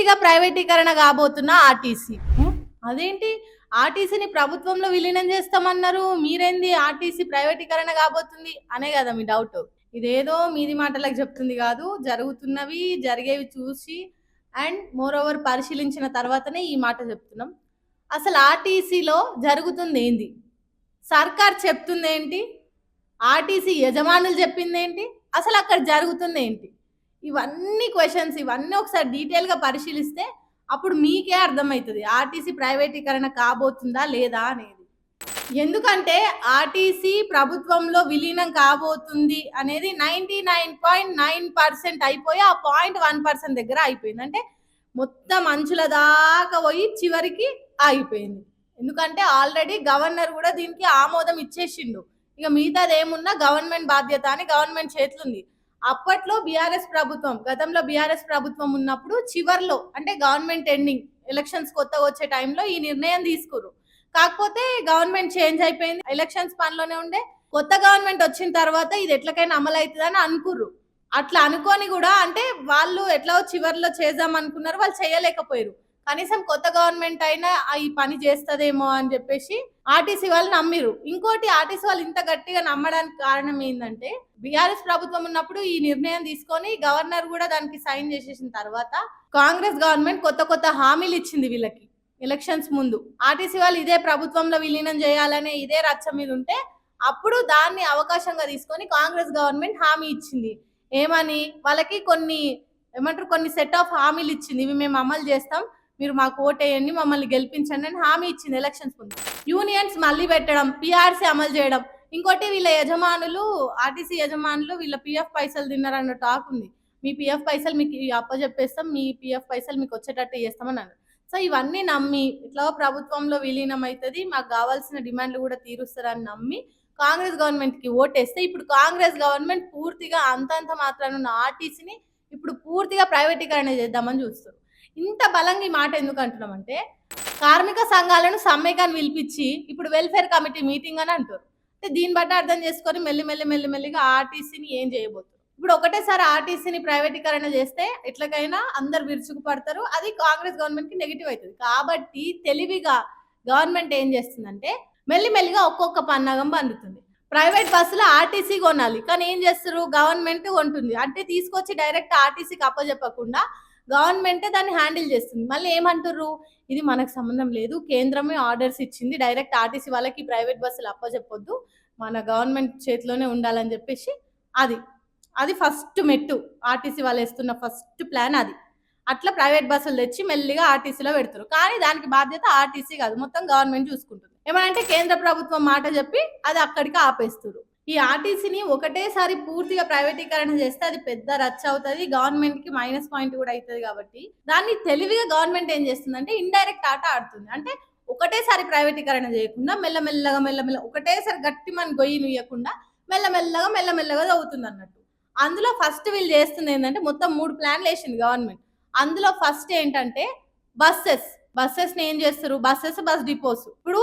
పూర్తిగా ప్రైవేటీకరణ కాబోతున్న ఆర్టీసీ. అదేంటి? ఆర్టీసీని ప్రభుత్వంలో విలీనం చేస్తామన్నారు. మీరేంది ఆర్టీసీ ప్రైవేటీకరణ కాబోతుంది? అనే కదా మీ డౌట్. ఇదేదో మీది మాటలకు చెప్తుంది కాదు. జరుగుతున్నవి జరిగేవి చూసి అండ్ మోర్ ఓవర్ పరిశీలించిన తర్వాతనే ఈ మాట చెప్తున్నాం. అసలు ఆర్టీసీలో జరుగుతుంది ఏంది సర్కార్ చెప్తుంది ఏంటి ఆర్టీసీ యజమానులు చెప్పింది ఏంటి అసలు అక్కడ జరుగుతుంది ఏంటి ఇవన్నీ క్వశ్చన్స్ ఇవన్నీ ఒకసారి డీటెయిల్గా పరిశీలిస్తే అప్పుడు మీకే అర్థమవుతుంది. ఆర్టీసీ ప్రైవేటీకరణ కాబోతుందా లేదా అనేది. ఎందుకంటే ఆర్టీసీ ప్రభుత్వంలో విలీనం కాబోతుంది అనేది ninety nine point nine percent అయిపోయి ఆ పాయింట్ వన్ పర్సెంట్ దగ్గర అయిపోయింది. అంటే మొత్తం అంచుల దాకా పోయి చివరికి ఆగిపోయింది. ఎందుకంటే ఆల్రెడీ గవర్నర్ కూడా దీనికి ఆమోదం ఇచ్చేసిండు. ఇక మిగతాది ఏమున్నా గవర్నమెంట్ బాధ్యత అని గవర్నమెంట్ చేతులుంది అప్పట్లో బీఆర్ఎస్ ప్రభుత్వం గతంలో బీఆర్ఎస్ ప్రభుత్వం ఉన్నప్పుడు చివర్లో అంటే గవర్నమెంట్ ఎండింగ్ ఎలక్షన్స్ కొత్తగా వచ్చే టైంలో ఈ నిర్ణయం తీసుకురు కాకపోతే గవర్నమెంట్ చేంజ్ అయిపోయింది. ఎలక్షన్స్ పనిలోనే ఉండే. కొత్త గవర్నమెంట్ వచ్చిన తర్వాత ఇది ఎట్లకైనా అమలు అవుతుందని అనుకుర్రు. అట్లా అనుకొని కూడా అంటే వాళ్ళు ఎట్లా చివర్లో చేద్దాం అనుకున్నారు వాళ్ళు చేయలేకపోయారు కనీసం కొత్త గవర్నమెంట్ అయినా ఈ పని చేస్తుందేమో అని చెప్పేసి ఆర్టీసీ వాళ్ళు నమ్మిరు. ఇంకోటి ఆర్టీసీ వాళ్ళు ఇంత గట్టిగా నమ్మడానికి కారణం ఏంటంటే బీఆర్ఎస్ ప్రభుత్వం ఉన్నప్పుడు ఈ నిర్ణయం తీసుకొని గవర్నర్ కూడా దానికి సైన్ చేసేసిన తర్వాత కాంగ్రెస్ గవర్నమెంట్ కొత్త కొత్త హామీలు ఇచ్చింది వీళ్ళకి ఎలక్షన్స్ ముందు. ఆర్టీసీ వాళ్ళు ఇదే ప్రభుత్వంలో విలీనం చేయాలనే ఇదే రచ్చ మీద ఉంటే అప్పుడు దాన్ని అవకాశంగా తీసుకొని కాంగ్రెస్ గవర్నమెంట్ హామీ ఇచ్చింది. ఏమని? వాళ్ళకి కొన్ని ఏమంటారు కొన్ని సెట్ ఆఫ్ హామీలు ఇచ్చింది. ఇవి మేము అమలు చేస్తాం. మీరు మాకు ఓటేయండి మమ్మల్ని గెలిపించండి అని హామీ ఇచ్చింది ఎలక్షన్స్ ముందు. యూనియన్స్ మళ్ళీ పెట్టడం పిఆర్సీ అమలు చేయడం. ఇంకోటి వీళ్ళ యజమానులు ఆర్టీసీ యజమానులు వీళ్ళ పిఎఫ్ పైసలు తిన్నారన్న టాక్ ఉంది. మీ పిఎఫ్ పైసలు మీకు అప్పచెప్పేస్తాం మీ పిఎఫ్ పైసలు మీకు వచ్చేటట్టు చేస్తామని అన్నారు. సో ఇవన్నీ నమ్మి ఇట్లా ప్రభుత్వంలో విలీనం అవుతుంది మాకు కావాల్సిన డిమాండ్లు కూడా తీరుస్తారని నమ్మి కాంగ్రెస్ గవర్నమెంట్కి ఓటేస్తే ఇప్పుడు కాంగ్రెస్ గవర్నమెంట్ పూర్తిగా అంతంత మాత్రాన ఉన్న ఆర్టీసీని ఇప్పుడు పూర్తిగా ప్రైవేటీకరణ చేద్దామని చూస్తారు ఇంత బలంగా ఈ మాట ఎందుకు అంటున్నామంటే కార్మిక సంఘాలను సమ్మెకాన్ని పిలిపించి ఇప్పుడు వెల్ఫేర్ కమిటీ మీటింగ్ అని అంటారు. అంటే దీన్ని బట్టి అర్థం చేసుకొని మెల్లి మెల్లి మెల్లి మెల్లిగా ఆర్టీసీని ఏం చేయబోతున్నారు. ఇప్పుడు ఒకటేసారి ఆర్టీసీని ప్రైవేటీకరణ చేస్తే ఎట్లకైనా అందరు విరుచుకు పడతారు అది కాంగ్రెస్ గవర్నమెంట్కి నెగిటివ్ అవుతుంది. కాబట్టి తెలివిగా గవర్నమెంట్ ఏం చేస్తుందంటే మెల్లిమెల్లిగా ఒక్కొక్క పన్నాగం పండుతుంది. ప్రైవేట్ బస్సులు ఆర్టీసీ కొనాలి. కానీ ఏం చేస్తారు? గవర్నమెంట్ కొంటుంది. అంటే తీసుకొచ్చి డైరెక్ట్ ఆర్టీసీకి అప్పచెప్పకుండా గవర్నమెంటే దాన్ని హ్యాండిల్ చేస్తుంది. మళ్ళీ ఏమంటారు ఇది మనకు సంబంధం లేదు. కేంద్రమే ఆర్డర్స్ ఇచ్చింది. డైరెక్ట్ ఆర్టీసీ వాళ్ళకి ప్రైవేట్ బస్సులు అప్పచెప్పొద్దు మన గవర్నమెంట్ చేతిలోనే ఉండాలని చెప్పేసి అది. అది ఫస్ట్ మెట్టు. ఆర్టీసీ వాళ్ళు వేస్తున్న ఫస్ట్ ప్లాన్ అది. అట్లా ప్రైవేట్ బస్సులు తెచ్చి మెల్లిగా ఆర్టీసీలో పెడతారు కానీ దానికి బాధ్యత ఆర్టీసీ కాదు. మొత్తం గవర్నమెంట్ చూసుకుంటుంది. ఏమంటే కేంద్ర ప్రభుత్వం మాట చెప్పి అది అక్కడికి ఆపేస్తారు ఈ ఆర్టీసీని ఒకటేసారి పూర్తిగా ప్రైవేటీకరణ చేస్తే అది పెద్ద రచ్చ అవుతుంది. గవర్నమెంట్కి మైనస్ పాయింట్ కూడా అవుతుంది కాబట్టి. దాన్ని తెలివిగా గవర్నమెంట్ ఏం చేస్తుందంటే ఇండైరెక్ట్ ఆట ఆడుతుంది. అంటే ఒకటేసారి ప్రైవేటీకరణ చేయకుండా మెల్లమెల్లగా మెల్లమెల్ల ఒకటేసారి గట్టి మన గొయ్యి నుయ్యకుండా మెల్లమెల్లగా మెల్లమెల్లగా చదువుతుంది అన్నట్టు. అందులో ఫస్ట్ వీళ్ళు చేస్తుంది ఏంటంటే మొత్తం మూడు ప్లాన్లు వేసింది గవర్నమెంట్. అందులో ఫస్ట్ ఏంటంటే బస్సెస్. బస్సెస్ ఏం చేస్తారు? Buses bus depots. ఇప్పుడు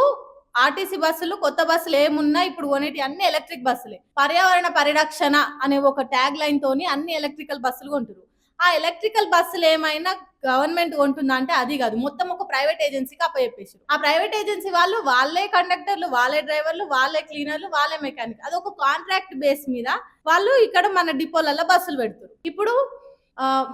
ఆర్టీసీ బస్సులు కొత్త బస్సులు ఏమున్నా ఇప్పుడు కొనేటి అన్ని ఎలక్ట్రిక్ బస్సులే. పర్యావరణ పరిరక్షణ అనే ఒక ట్యాగ్ లైన్ తోని అన్ని ఎలక్ట్రికల్ బస్సులు కొంటారు ఆ ఎలక్ట్రికల్ బస్సులు ఏమైనా గవర్నమెంట్ కొంటుందా అంటే అది కాదు. మొత్తం ఒక ప్రైవేట్ ఏజెన్సీకి అప్పచెప్పేసారు ఆ ప్రైవేట్ ఏజెన్సీ వాళ్ళు వాళ్ళే కండక్టర్లు వాళ్ళే డ్రైవర్లు వాళ్ళే క్లీనర్లు వాళ్ళే మెకానిక్. అది ఒక కాంట్రాక్ట్ బేస్ మీద వాళ్ళు ఇక్కడ మన డిపోలలో బస్సులు పెడతారు ఇప్పుడు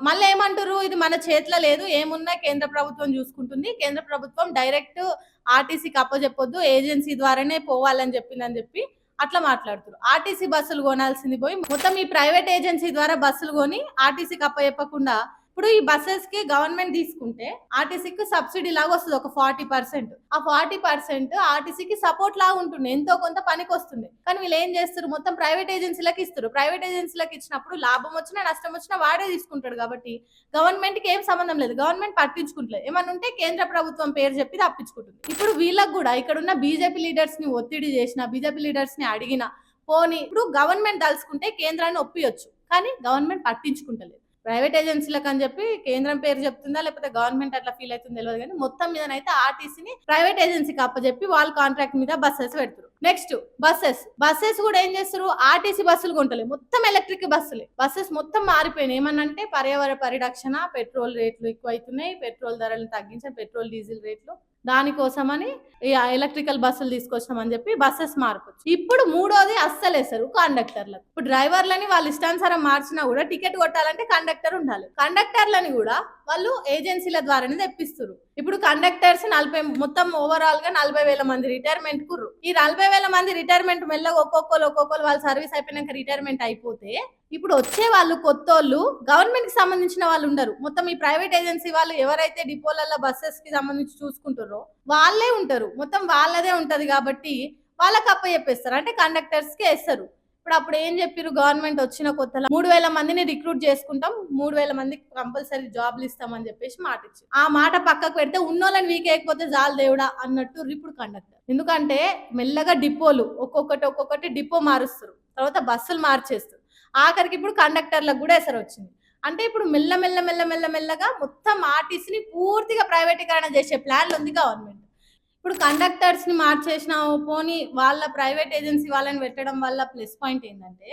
మళ్ళీ ఏమంటారు ఇది మన చేతిలో లేదు ఏమున్నా కేంద్ర ప్రభుత్వం చూసుకుంటుంది. కేంద్ర ప్రభుత్వం డైరెక్ట్ ఆర్టీసీకి అప్పచెప్పొద్దు ఏజెన్సీ ద్వారానే పోవాలని చెప్పిందని చెప్పి అట్లా మాట్లాడుతారు ఆర్టీసీ బస్సులు కొనాల్సింది పోయి మొత్తం ఈ ప్రైవేట్ ఏజెన్సీ ద్వారా బస్సులు కొని ఆర్టీసీకి అప్పచెప్పకుండా ఇప్పుడు ఈ బస్సెస్కి గవర్నమెంట్ తీసుకుంటే ఆర్టీసీకి సబ్సిడీ లాగా వస్తుంది ఒక ఫార్టీ పర్సెంట్ ఆ ఫార్టీ పర్సెంట్ ఆర్టీసీకి సపోర్ట్ లాగా ఉంటుంది ఎంతో కొంత పనికి వస్తుంది. కానీ వీళ్ళు ఏం చేస్తారు? మొత్తం ప్రైవేట్ ఏజెన్సీలకు ఇస్తారు. ప్రైవేట్ ఏజెన్సీలకు ఇచ్చినప్పుడు లాభం వచ్చినా నష్టం వచ్చినా వాడే తీసుకుంటాడు కాబట్టి గవర్నమెంట్కి ఏం సంబంధం లేదు. గవర్నమెంట్ పట్టించుకుంటలేదు. ఏమన్నా ఉంటే కేంద్ర ప్రభుత్వం పేరు చెప్పి తప్పించుకుంటుంది. ఇప్పుడు వీళ్ళకు కూడా ఇక్కడ ఉన్న బీజేపీ లీడర్స్ని ఒత్తిడి చేసిన బీజేపీ లీడర్స్ని అడిగిన పోని ఇప్పుడు గవర్నమెంట్ తలుచుకుంటే కేంద్రాన్ని ఒప్పియొచ్చు. కానీ గవర్నమెంట్ పట్టించుకుంటలేదు. ప్రైవేట్ ఏజెన్సీలకు అని చెప్పి కేంద్రం పేరు చెప్తుందా లేకపోతే గవర్నమెంట్ అట్లా ఫీల్ అవుతుందో తెలియదు కానీ మొత్తం మీదనైతే ఆర్టీసీని ప్రైవేట్ ఏజెన్సీకి అప్పచెప్పి వాళ్ళ కాంట్రాక్ట్ మీద బస్సెస్ పెడతారు నెక్స్ట్ బస్సెస్. బస్సెస్ కూడా ఏం చేస్తారు ఆర్టీసీ బస్సులు కొంటలే మొత్తం ఎలక్ట్రిక్ బస్సులే. బస్సెస్ మొత్తం మారిపోయినాయి. ఏమన్నంటే పర్యావరణ పరిరక్షణ పెట్రోల్ రేట్లు ఎక్కువ అవుతున్నాయి పెట్రోల్ ధరలు తగ్గించారు పెట్రోల్ డీజిల్ రేట్లు దానికోసమని ఎలక్ట్రికల్ బస్సులు తీసుకొచ్చామని చెప్పి బస్సెస్ మార్పొచ్చు ఇప్పుడు మూడోది అస్సలు వేస్తారు కండక్టర్లకు. ఇప్పుడు డ్రైవర్లని వాళ్ళు ఇష్టానుసారం మార్చినా కూడా టికెట్ కొట్టాలంటే కండక్టర్ ఉండాలి. కండక్టర్లని కూడా వాళ్ళు ఏజెన్సీల ద్వారానే తెప్పిస్తారు ఇప్పుడు కండక్టర్స్ నలభై మొత్తం ఓవరాల్గా నలభై వేల మంది రిటైర్మెంట్ కుర్రు ఈ నలభై వేల మంది రిటైర్మెంట్ మెల్లగా ఒక్కొక్కరు ఒక్కొక్కరు వాళ్ళ సర్వీస్ అయిపోయినాక రిటైర్మెంట్ అయిపోతే ఇప్పుడు వచ్చే వాళ్ళు కొత్త వాళ్ళు గవర్నమెంట్కి సంబంధించిన వాళ్ళు ఉండరు. మొత్తం ఈ ప్రైవేట్ ఏజెన్సీ వాళ్ళు ఎవరైతే డిపోలలో బస్సెస్కి సంబంధించి చూసుకుంటారో వాళ్ళే ఉంటారు. మొత్తం వాళ్ళదే ఉంటది కాబట్టి వాళ్ళకి అప్ప చెప్పేస్తారు అంటే కండక్టర్స్కి వేస్తారు. ఇప్పుడు అప్పుడు ఏం చెప్పారు గవర్నమెంట్ వచ్చిన కొత్తలో మూడు వేల మందిని రిక్రూట్ చేసుకుంటాం మూడు వేల మందికి కంపల్సరీ జాబ్లు ఇస్తామని చెప్పేసి మాట ఇచ్చి ఆ మాట పక్కకు పెడితే ఉన్నోళ్ళని వీకేయకపోతే జాలు దేవుడా అన్నట్టు ఇప్పుడు కండక్టర్. ఎందుకంటే మెల్లగా డిపోలు ఒక్కొక్కటి ఒక్కొక్కటి డిపో మారుస్తారు తర్వాత బస్సులు మార్చేస్తారు. ఆఖరికి ఇప్పుడు కండక్టర్లకు కూడా ఎసరు వచ్చింది. అంటే ఇప్పుడు మెల్ల మెల్ల మెల్ల మెల్ల మెల్లగా మొత్తం ఆర్టీసీని పూర్తిగా ప్రైవేటీకరణ చేసే ప్లాన్లు ఉంది గవర్నమెంట్. ఇప్పుడు కండక్టర్స్ని మార్చేసిన పోనీ వాళ్ళ ప్రైవేట్ ఏజెన్సీ వాళ్ళని పెట్టడం వల్ల ప్లస్ పాయింట్ ఏంటంటే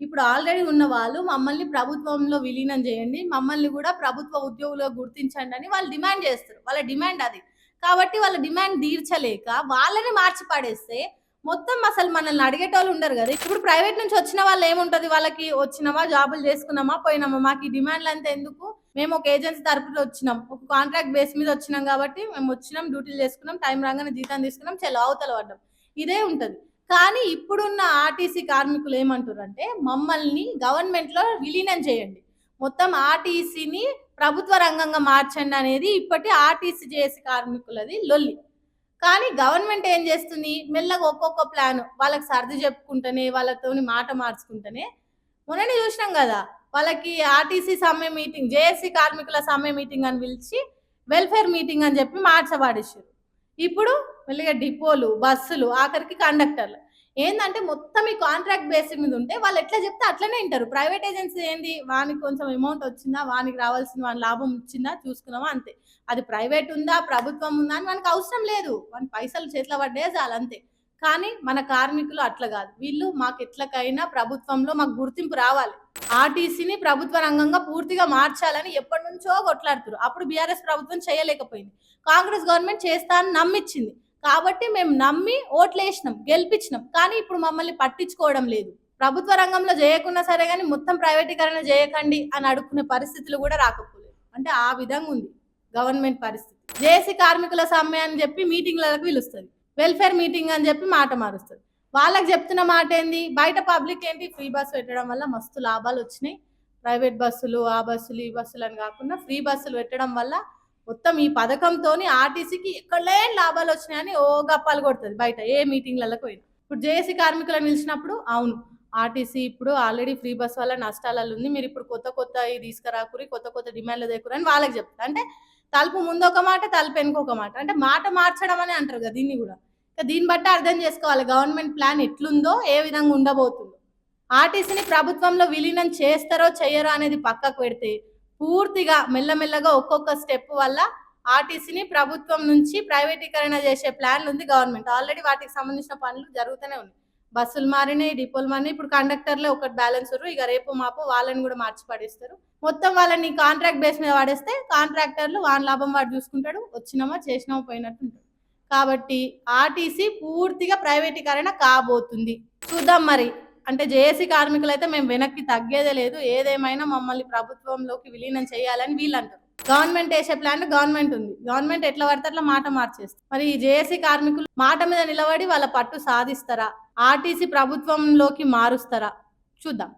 ఇప్పుడు ఆల్రెడీ ఉన్న వాళ్ళు మమ్మల్ని ప్రభుత్వంలో విలీనం చేయండి మమ్మల్ని కూడా ప్రభుత్వ ఉద్యోగులుగా గుర్తించండి అని వాళ్ళు డిమాండ్ చేస్తారు. వాళ్ళ డిమాండ్ అది. కాబట్టి వాళ్ళ డిమాండ్ తీర్చలేక వాళ్ళని మార్చి పడేస్తే మొత్తం అసలు మనల్ని అడిగేటోళ్ళు ఉండరు కదా. ఇప్పుడు ప్రైవేట్ నుంచి వచ్చిన వాళ్ళు ఏముంటది? వాళ్ళకి వచ్చినామా జాబులు చేసుకున్నామా? పోయినామా? మాకు ఈ డిమాండ్లు అంతా ఎందుకు? మేము ఒక ఏజెన్సీ తరపున వచ్చినాం. ఒక కాంట్రాక్ట్ బేస్ మీద వచ్చినాం కాబట్టి మేము వచ్చినాం డ్యూటీలు చేసుకున్నాం టైం రాగానే జీతం తీసుకున్నాం చాలా అవతల పడ్డాం. ఇదే ఉంటుంది. కానీ ఇప్పుడున్న ఆర్టీసీ కార్మికులు ఏమంటారు అంటే మమ్మల్ని గవర్నమెంట్లో విలీనం చేయండి. మొత్తం ఆర్టీసీని ప్రభుత్వ రంగంగా మార్చండి అనేది ఇప్పటి ఆర్టీసీ చేసే కార్మికులది లొల్లి. కానీ గవర్నమెంట్ ఏం చేస్తుంది? మెల్లగా ఒక్కొక్క ప్లాన్ వాళ్ళకి సర్ది చెప్పుకుంటేనే వాళ్ళతోని మాట మార్చుకుంటేనే. మొన్ననే చూసినాం కదా వాళ్ళకి ఆర్టీసీ సమ్మె మీటింగ్ జేఏసీ కార్మికుల సమ్మె మీటింగ్ అని పిలిచి వెల్ఫేర్ మీటింగ్ అని చెప్పి మార్చబడేసారు ఇప్పుడు మెల్లిగా డిపోలు బస్సులు ఆఖరికి కండక్టర్లు. ఏంటంటే మొత్తం ఈ కాంట్రాక్ట్ బేస్ మీద ఉంటే వాళ్ళు ఎట్లా చెప్తే అట్లనే వింటారు. ప్రైవేట్ ఏజెన్సీ ఏంది? వానికి కొంచెం అమౌంట్ వచ్చిందా? వానికి రావాల్సిన వాని లాభం వచ్చిందా చూసుకున్నామా? అంతే. అది ప్రైవేట్ ఉందా? ప్రభుత్వం ఉందా? అని మనకు అవసరం లేదు. వాని పైసలు చేతిలో పడ్డే చాలు అంతే. కానీ మన కార్మికులు అట్లా కాదు. వీళ్ళు మాకు ఎట్లకైనా ప్రభుత్వంలో మాకు గుర్తింపు రావాలి. ఆర్టీసీని ప్రభుత్వ రంగంగా పూర్తిగా మార్చాలని ఎప్పటి నుంచో కొట్లాడుతారు అప్పుడు బీఆర్ఎస్ ప్రభుత్వం చేయలేకపోయింది. కాంగ్రెస్ గవర్నమెంట్ చేస్తా అని నమ్మిచ్చింది. కాబట్టి మేము నమ్మి ఓట్లేసినాం గెలిపించినాం కానీ ఇప్పుడు మమ్మల్ని పట్టించుకోవడం లేదు. ప్రభుత్వ రంగంలో చేయకున్నా సరే కానీ మొత్తం ప్రైవేటీకరణ చేయకండి అని అడుక్కునే పరిస్థితులు కూడా రాకపోలేదు. అంటే ఆ విధంగా ఉంది గవర్నమెంట్ పరిస్థితి. జేసీ కార్మికుల సమ్మె అని చెప్పి మీటింగ్లకు పిలుస్తుంది. వెల్ఫేర్ మీటింగ్ అని చెప్పి మాట మారుస్తుంది. వాళ్ళకి చెప్తున్న మాట ఏంది? బయట పబ్లిక్ ఏంటి? ఫ్రీ బస్సు పెట్టడం వల్ల మస్తు లాభాలు వచ్చినాయి. ప్రైవేట్ బస్సులు ఆ బస్సులు ఈ బస్సులు అని కాకుండా ఫ్రీ బస్సులు పెట్టడం వల్ల మొత్తం ఈ పథకంతో ఆర్టీసీకి ఎక్కడ లాభాలు వచ్చినాయని ఓ గప్పాలు కొడుతుంది బయట. ఏ మీటింగ్లలో పోయినా. ఇప్పుడు జేఏసీ కార్మికులను నిలిచినప్పుడు అవును ఆర్టీసీ ఇప్పుడు ఆల్రెడీ ఫ్రీ బస్ వల్ల నష్టాలలో ఉంది. మీరు ఇప్పుడు కొత్త కొత్త తీసుకురాకురి కొత్త కొత్త డిమాండ్లు దగ్గర అని వాళ్ళకి చెప్తారు. అంటే తలుపు ముందు ఒక మాట తలుపు వెనుక ఒక మాట. అంటే మాట మార్చడం అని అంటారు కదా దీన్ని కూడా. దీన్ని బట్టి అర్థం చేసుకోవాలి. గవర్నమెంట్ ప్లాన్ ఎట్లుందో ఏ విధంగా ఉండబోతుందో. ఆర్టీసీని ప్రభుత్వంలో విలీనం చేస్తారో చేయరో అనేది పక్కకు పెడితే పూర్తిగా మెల్లమెల్లగా ఒక్కొక్క స్టెప్ వల్ల ఆర్టీసీని ప్రభుత్వం నుంచి ప్రైవేటీకరణ చేసే ప్లాన్లు ఉంది గవర్నమెంట్. ఆల్రెడీ వాటికి సంబంధించిన పనులు జరుగుతూనే ఉన్నాయి. బస్సులు మారినాయి డిపోలు మారినాయి ఇప్పుడు కండక్టర్లే ఒకటి బ్యాలెన్స్ ఉన్నారు ఇక రేపు మాపు వాళ్ళని కూడా మార్చి పడేస్తారు. మొత్తం వాళ్ళని కాంట్రాక్ట్ బేస్ మీద పడేస్తే కాంట్రాక్టర్లు వాళ్ళ లాభం వాడు చూసుకుంటాడు వచ్చినామా చేసినామా పోయినట్టు ఉంటాడు. కాబట్టి ఆర్టీసీ పూర్తిగా ప్రైవేటీకరణ కాబోతుంది. చూద్దాం మరి. అంటే జేఏసీ కార్మికులు అయితే మేము వెనక్కి తగ్గేదే లేదు. ఏదేమైనా మమ్మల్ని ప్రభుత్వంలోకి విలీనం చేయాలని వీళ్ళు అంటారు గవర్నమెంట్ వేసే ప్లాన్ గవర్నమెంట్ ఉంది. గవర్నమెంట్ ఎట్లా పడితే అట్లా మాట మార్చేస్తుంది. మరి ఈ జేఏసీ కార్మికులు మాట మీద నిలబడి వాళ్ళ పట్టు సాధిస్తారా? ఆర్టీసీ ప్రభుత్వంలోకి మారుస్తారా? చూద్దాం.